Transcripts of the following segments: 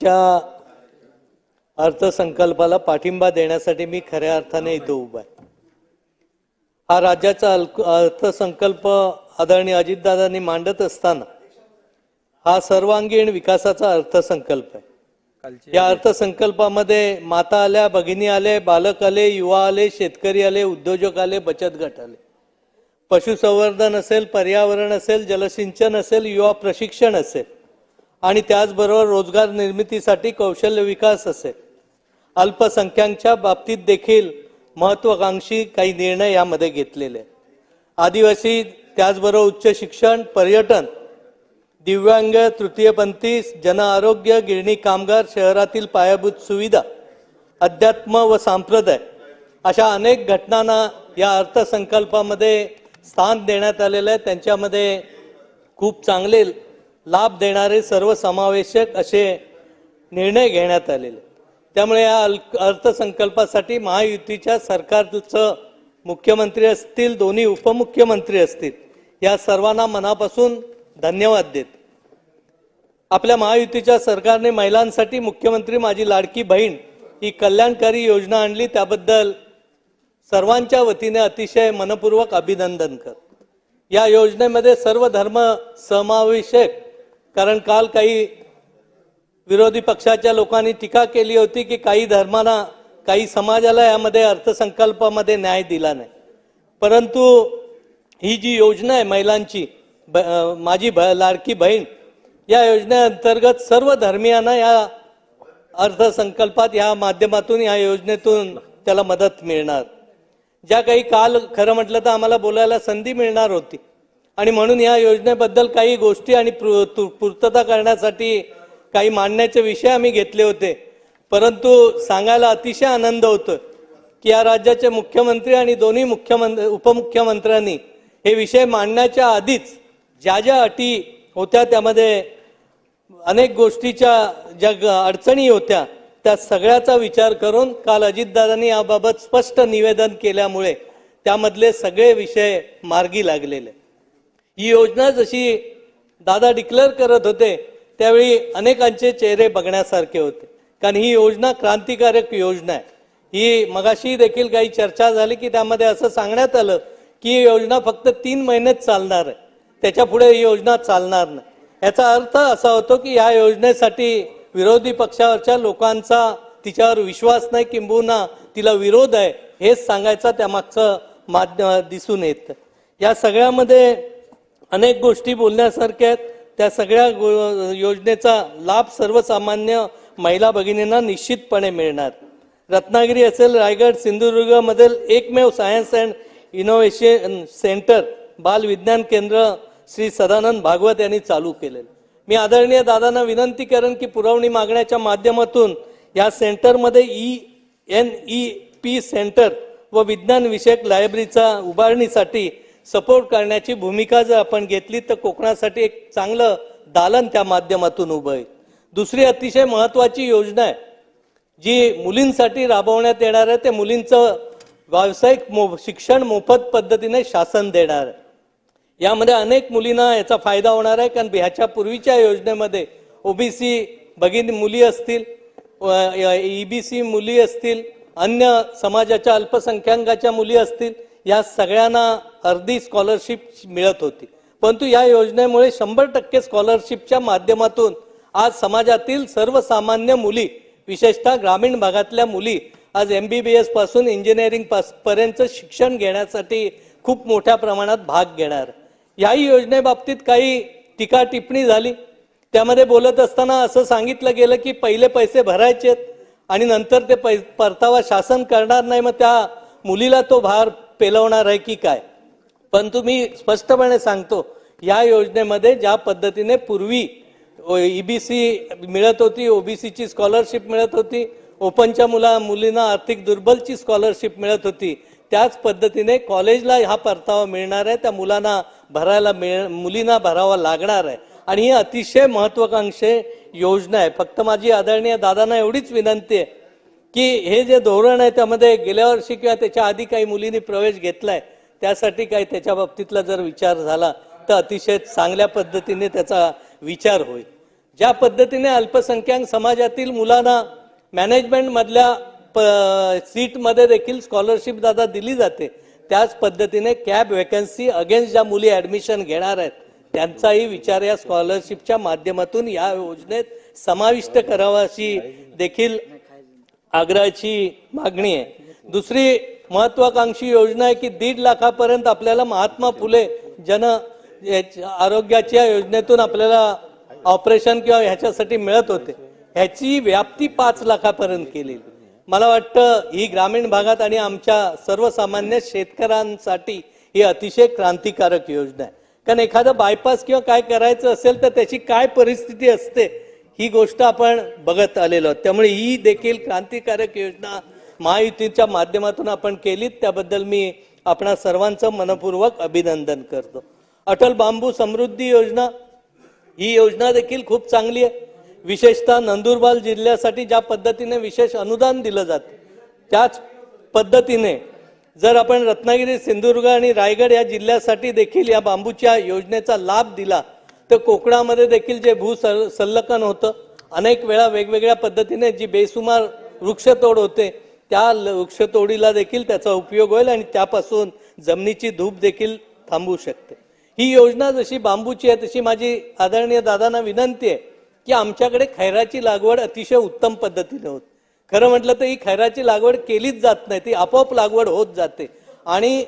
च्या अर्थसंकल्पाला पाठिंबा देण्यासाठी मी खऱ्या अर्थाने इथं उभा आहे. हा राज्याचा अर्थसंकल्प आदरणीय अजितदादांनी मांडत असताना हा सर्वांगीण विकासाचा अर्थसंकल्प आहे. या अर्थसंकल्पामध्ये माता आल्या भगिनी आले बालक आले युवा आले शेतकरी आले उद्योजक आले बचत गट आले. पशुसंवर्धन असेल पर्यावरण असेल जलसिंचन असेल युवा प्रशिक्षण असेल आणि त्याचबरोबर रोजगार निर्मितीसाठी कौशल्य विकास असेल अल्पसंख्याकच्या बाबतीत देखील महत्वाकांक्षी काही निर्णय यामध्ये घेतलेले. आहेत आदिवासी त्याचबरोबर उच्च शिक्षण पर्यटन दिव्यांग तृतीयपंथी जन आरोग्य गिरणी कामगार शहरातील पायाभूत सुविधा अध्यात्म व सांप्रदाय अशा अनेक घटनांना या अर्थसंकल्पामध्ये स्थान देण्यात आलेलं आहे. त्यांच्यामध्ये खूप चांगले लाभ देणारे सर्वसमावेशक असे निर्णय घेण्यात आलेले. त्यामुळे या अल- अर्थसंकल्पासाठी महायुतीच्या सरकारचं मुख्यमंत्री असतील दोन्ही उपमुख्यमंत्री असतील या सर्वांना मनापासून धन्यवाद देत. आपल्या महायुतीच्या सरकारने महिलांसाठी मुख्यमंत्री माझी लाडकी बहीण ही कल्याणकारी योजना आणली. त्याबद्दल सर्वांच्या वतीने अतिशय मनपूर्वक अभिनंदन कर. या योजनेमध्ये सर्व धर्म समावेशक कारण काल काही विरोधी पक्षाच्या लोकांनी टीका केली होती की काही धर्मांना काही समाजाला यामध्ये अर्थसंकल्पामध्ये न्याय दिला नाही. परंतु ही जी योजना आहे महिलांची ब- माझी भ लाडकी बहीण या योजनेअंतर्गत सर्व धर्मियांना या अर्थसंकल्पात या माध्यमातून या योजनेतून त्याला मदत मिळणार. ज्या काही काल खरं म्हटलं तर आम्हाला बोलायला संधी मिळणार होती. आणि म्हणून या योजनेबद्दल काही गोष्टी आणि पूर्तता करण्यासाठी काही मांडण्याचे विषय आम्ही घेतले होते. परंतु सांगायला अतिशय आनंद होतो की या राज्याचे मुख्यमंत्री आणि दोन्ही मुख्यमंत्री उपमुख्यमंत्र्यांनी हे विषय मांडण्याच्या आधीच ज्या ज्या अटी होत्या त्यामध्ये अनेक गोष्टीच्या ज्या ग- अडचणी होत्या त्या सगळ्याचा विचार करून काल अजितदादांनी याबाबत स्पष्ट निवेदन केल्यामुळे त्यामधले सगळे विषय मार्गी लागलेले. ही योजना जशी दादा डिक्लेअर करत होते त्यावेळी अनेकांचे चेहरे बघण्यासारखे होते. कारण ही योजना क्रांतिकारक योजना आहे. ही मगाशी देखील काही चर्चा झाली की त्यामध्ये असं सांगण्यात आलं की ही योजना फक्त तीन महिनेच चालणार आहे. त्याच्या पुढे ही योजना चालणार नाही. याचा अर्थ असा होतो की या योजनेसाठी विरोधी पक्षावरच्या लोकांचा तिच्यावर विश्वास नाही किंबहुना तिला विरोध आहे हेच सांगायचा त्यामागचं माध्यम दिसून येतं. या सगळ्यामध्ये अनेक गोष्टी बोलण्यासारख्या आहेत. त्या सगळ्या गो- योजनेचा लाभ सर्वसामान्य महिला भगिनींना निश्चितपणे मिळणार. रत्नागिरी असेल रायगड सिंधुदुर्गमधील एकमेव सायन्स अँड इनोव्हेशन सेंटर बाल विज्ञान केंद्र श्री सदानंद भागवत यांनी चालू केलेलं. मी आदरणीय दादांना विनंती करेन की पुरवणी मागण्याच्या माध्यमातून या सेंटरमध्ये E N E P centre व विज्ञान विषयक लायब्ररीचा उभारणीसाठी सपोर्ट करण्याची भूमिका जर आपण घेतली तर कोकणासाठी एक चांगलं दालन त्या माध्यमातून उभं आहे. दुसरी अतिशय महत्वाची योजना आहे जी मुलींसाठी राबवण्यात येणार आहे. ते मुलींचं व्यावसायिक मो शिक्षण मोफत पद्धतीने शासन देणार आहे. यामध्ये अनेक मुलींना याचा फायदा होणार आहे कारण ह्याच्या पूर्वीच्या योजनेमध्ये ओबीसी भगिनी मुली असतील ईबीसी मुली असतील अन्य समाजाच्या अल्पसंख्याकाच्या मुली असतील या सगळ्यांना अर्धी स्कॉलरशिप मिळत होती. परंतु या योजनेमुळे शंभर टक्के स्कॉलरशिपच्या माध्यमातून आज समाजातील सर्वसामान्य मुली विशेषतः ग्रामीण भागातल्या मुली आज एम बी बी एसपासून इंजिनिअरिंग पास पर्यंत शिक्षण घेण्यासाठी खूप मोठ्या प्रमाणात भाग घेणार. याही योजनेबाबतीत काही टीका टिप्पणी झाली. त्यामध्ये बोलत असताना असं सांगितलं गेलं की पहिले पैसे भरायचेत आणि नंतर ते पै परतावा शासन करणार नाही मग त्या मुलीला तो भार पेलवणार आहे की काय? परंतु मी स्पष्टपणे सांगतो या योजनेमध्ये ज्या पद्धतीने पूर्वी ईबीसी मिळत होती ओबीसीची स्कॉलरशिप मिळत होती ओपनच्या मुला मुलींना आर्थिक दुर्बलची स्कॉलरशिप मिळत होती त्याच पद्धतीने कॉलेजला हा परतावा मिळणार आहे त्या मुलांना भरायला मिळ मुलींना भरावा लागणार आहे. आणि ही अतिशय महत्वाकांक्षी योजना आहे. फक्त माझी आदरणीय दादांना एवढीच विनंती आहे की हे जे धोरण आहे त्यामध्ये गेल्या वर्षी किंवा त्याच्या आधी काही मुलींनी प्रवेश घेतला आहे त्यासाठी काही त्याच्या बाबतीतला जर विचार झाला तर अतिशय चांगल्या पद्धतीने त्याचा विचार होईल. ज्या पद्धतीने अल्पसंख्याक समाजातील मुलांना मॅनेजमेंटमधल्या प सीटमध्ये देखील स्कॉलरशिप दादा दिली जाते त्याच पद्धतीने कॅब वेकन्सी अगेन्स्ट ज्या मुली ॲडमिशन घेणार आहेत त्यांचाही विचार या स्कॉलरशिपच्या माध्यमातून या योजनेत समाविष्ट करावा अशी देखील आग्रहाची मागणी आहे. दुसरी महत्वाकांक्षी योजना आहे की दीड लाखापर्यंत आपल्याला महात्मा फुले जन आरोग्याच्या योजनेतून आपल्याला ऑपरेशन किंवा ह्याच्यासाठी मिळत होते. ह्याची व्याप्ती पाच लाखापर्यंत केलेली. मला वाटतं ही ग्रामीण भागात आणि आमच्या सर्वसामान्य शेतकऱ्यांसाठी ही अतिशय क्रांतिकारक योजना आहे. कारण एखादं बायपास किंवा काय करायचं असेल तर त्याची काय परिस्थिती असते ही गोष्ट आपण बघत आलेलो आहोत. त्यामुळे ही देखील क्रांतिकारक योजना महायुतीच्या माध्यमातून आपण केलीत त्याबद्दल मी आपणा सर्वांचं मनपूर्वक अभिनंदन करतो. अटल बांबू समृद्धी योजना ही योजना देखील खूप चांगली आहे. विशेषतः नंदुरबार जिल्ह्यासाठी ज्या पद्धतीने विशेष अनुदान दिलं जातं त्याच पद्धतीने जर आपण रत्नागिरी सिंधुदुर्ग आणि रायगड या जिल्ह्यासाठी देखील या बांबूच्या योजनेचा लाभ दिला तर कोकणामध्ये देखील जे भू सं- संलग्न होतं अनेक वेळा वेगवेगळ्या पद्धतीने जी बेसुमार वृक्षतोड होते त्या ल- वृक्षतोडीला देखील त्याचा उपयोग होईल आणि त्यापासून जमिनीची धूप देखील थांबू शकते. ही योजना जशी बांबूची आहे तशी माझी आदरणीय दादांना विनंती आहे की आमच्याकडे खैराची लागवड अतिशय उत्तम पद्धतीने होत. खरं म्हटलं तर ही खैराची लागवड केलीच जात नाही ती आपोआप लागवड होत जाते. आणि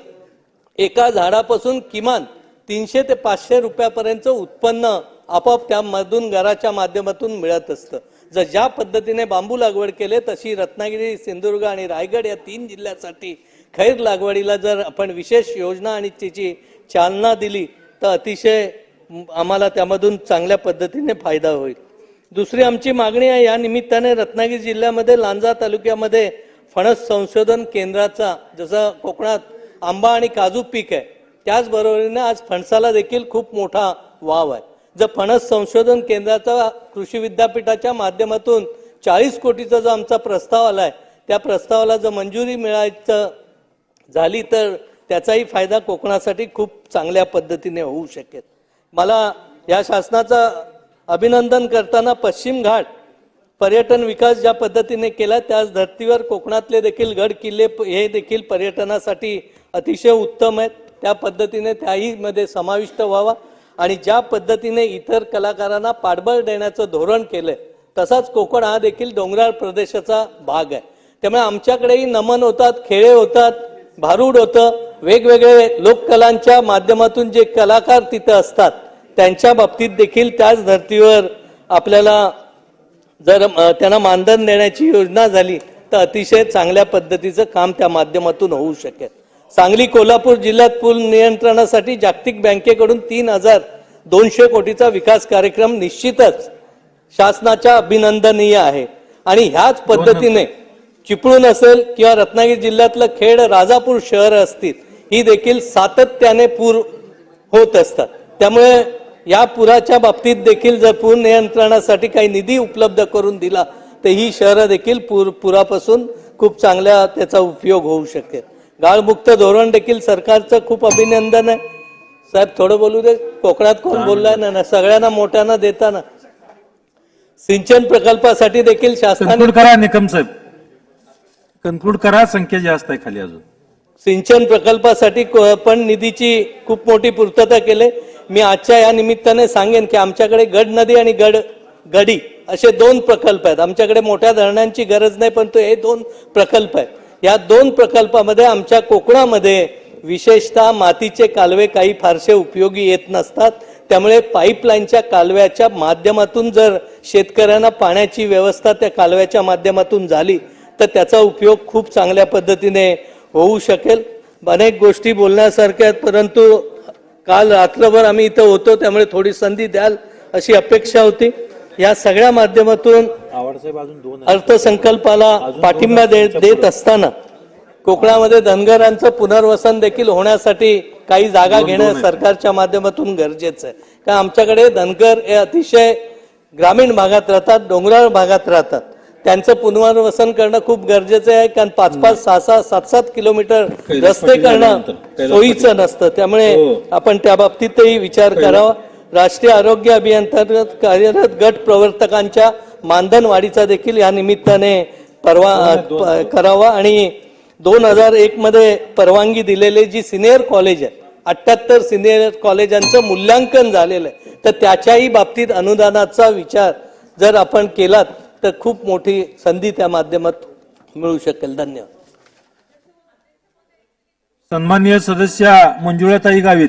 एका झाडापासून किमान तीनशे ते पाचशे रुपयापर्यंतचं उत्पन्न आपोआप त्यामधून घराच्या माध्यमातून मिळत असतं. जर ज्या पद्धतीने बांबू लागवड केले तशी रत्नागिरी सिंधुदुर्ग आणि रायगड या तीन जिल्ह्यासाठी खैर लागवडीला जर आपण विशेष योजना आणि तिची चालना दिली तर अतिशय आम्हाला त्यामधून चांगल्या पद्धतीने फायदा होईल. दुसरी आमची मागणी आहे या निमित्ताने रत्नागिरी जिल्ह्यामध्ये लांजा तालुक्यामध्ये फणस संशोधन केंद्राचा जसं कोकणात आंबा आणि काजू पीक आहे त्याचबरोबरीने आज फणसाला देखील खूप मोठा वाव आहे. जर फणस संशोधन केंद्राचा कृषी विद्यापीठाच्या माध्यमातून चाळीस कोटीचा जो आमचा प्रस्ताव आला आहे त्या प्रस्तावाला जर मंजुरी मिळायचं झाली तर त्याचाही फायदा कोकणासाठी खूप चांगल्या पद्धतीने होऊ शकेल. मला या शासनाचं अभिनंदन करताना पश्चिम घाट पर्यटन विकास ज्या पद्धतीने केला त्याच धर्तीवर कोकणातले देखील गड किल्ले हे देखील पर्यटनासाठी अतिशय उत्तम आहेत. त्या पद्धतीने त्याहीमध्ये समाविष्ट व्हावा. आणि ज्या पद्धतीने इतर कलाकारांना पाठबळ देण्याचं धोरण केलंय तसाच कोकण हा देखील डोंगराळ प्रदेशाचा भाग आहे. त्यामुळे आमच्याकडेही नमन होतात खेळे होतात भारूड होतं. वेगवेगळे लोककलांच्या माध्यमातून जे कलाकार तिथं असतात त्यांच्या बाबतीत देखील त्याच धर्तीवर आपल्याला जर त्यांना मानधन देण्याची योजना झाली तर अतिशय चांगल्या पद्धतीचं काम त्या माध्यमातून होऊ शकेल. सांगली कोल्हापूर जिल्ह्यात पूल नियंत्रणासाठी जागतिक बँकेकडून तीन हजार दोनशे कोटीचा विकास कार्यक्रम निश्चितच शासनाच्या अभिनंदनीय आहे. आणि ह्याच पद्धतीने चिपळूण असेल किंवा रत्नागिरी जिल्ह्यातलं खेड राजापूर शहर असतील ही देखील सातत्याने पूर होत असतात. त्यामुळे या पुराच्या बाबतीत देखील जर पूर नियंत्रणासाठी काही निधी उपलब्ध करून दिला तर ही शहरं देखील पूर पुरापासून खूप चांगल्या त्याचा उपयोग होऊ शकेल. गाळमुक्त धोरण देखील सरकारचं खूप अभिनंदन आहे. साहेब थोडं बोलू दे. कोकणात कोण बोललाय? ना सगळ्यांना मोठ्यांना देताना. सिंचन प्रकल्पासाठी देखील शासनाने करा निकम साहेब. कन्क्लूड करा संख्या जास्त आहे खाली अजून. सिंचन प्रकल्पासाठी पण निधीची खूप मोठी पूर्तता केली. मी आजच्या या निमित्ताने सांगेन की आमच्याकडे गड नदी आणि गड गडी असे दोन प्रकल्प आहेत. आमच्याकडे मोठ्या धरणांची गरज नाही पण तो हे दोन प्रकल्प आहेत. या दोन प्रकल्पामध्ये आमच्या कोकणामध्ये विशेषतः मातीचे कालवे काही फारसे उपयोगी येत नसतात. त्यामुळे पाईपलाईनच्या कालव्याच्या माध्यमातून जर शेतकऱ्यांना पाण्याची व्यवस्था त्या कालव्याच्या माध्यमातून झाली तर त्याचा उपयोग खूप चांगल्या पद्धतीने होऊ शकेल. अनेक गोष्टी बोलण्यासारख्या आहेत परंतु काल रात्रभर आम्ही इथं होतो त्यामुळे थोडी संधी द्याल अशी अपेक्षा होती. या सगळ्या माध्यमातून अर्थसंकल्पाला पाठिंबा दे- देत असताना कोकणामध्ये धनगरांचं पुनर्वसन देखील होण्यासाठी काही जागा घेणं सरकारच्या माध्यमातून गरजेचं आहे. कारण आमच्याकडे धनगर हे अतिशय ग्रामीण भागात राहतात डोंगराळ भागात राहतात. त्यांचं पुनर्वसन करणं खूप गरजेचं आहे कारण पाच पाच सहा सहा सात सात किलोमीटर रस्ते करणं सोयीचं नसतं. त्यामुळे हो. आपण त्या बाबतीतही विचार करावा. राष्ट्रीय आरोग्य अभियानांतर्गत कार्यरत गट प्रवर्तकांच्या मानधन वाढीचा देखील या निमित्ताने परवा करावा आणि दोन हजार एक मध्ये परवानगी दिलेले जी सिनियर कॉलेज आहे अठ्याहत्तर सिनियर कॉलेजांचं मूल्यांकन झालेलं आहे तर त्याच्याही बाबतीत अनुदानाचा विचार जर आपण केलात तर खूप मोठी संधी त्या माध्यमात मिळू शकेल. धन्यवाद. सन्माननीय सदस्या मंजुळाताई गावित.